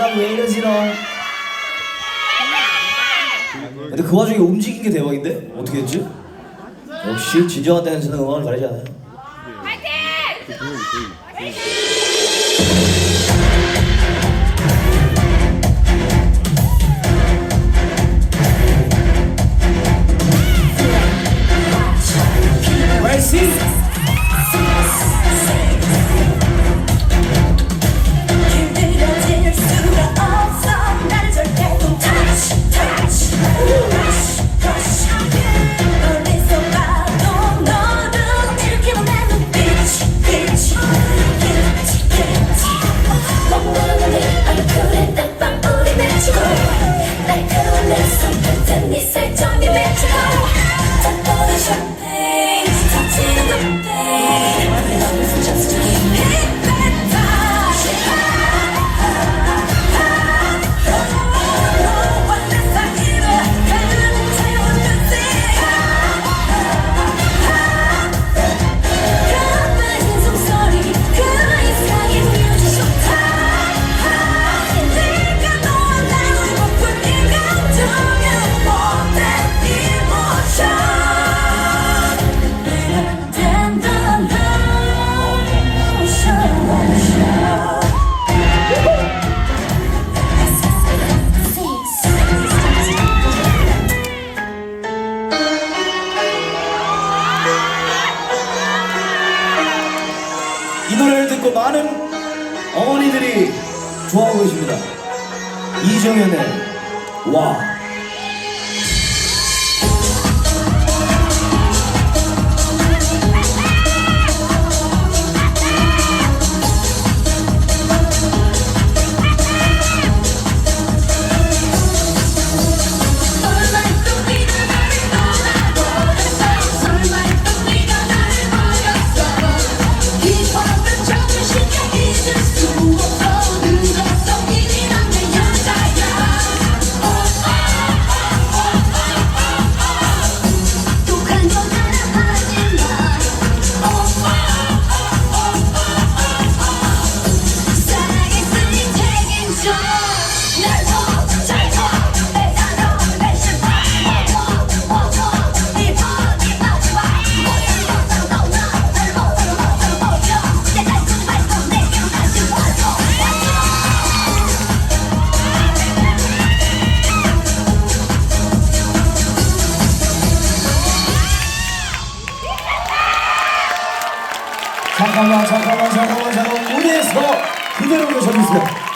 음악 왜 이러지 너? 근데 그 와중에 움직인 게 대박인데? 어떻게 했지? 역시 진정한 댄스는 음악을 가리지 않아요. 레이싱! to me. 이 노래를 듣고 많은 어머니들이 좋아하고 계십니다. 이정현의 와. 잠깐만, 잠깐만, 잠깐만, 잠깐만. 무대에서 그대로 모셔주세요.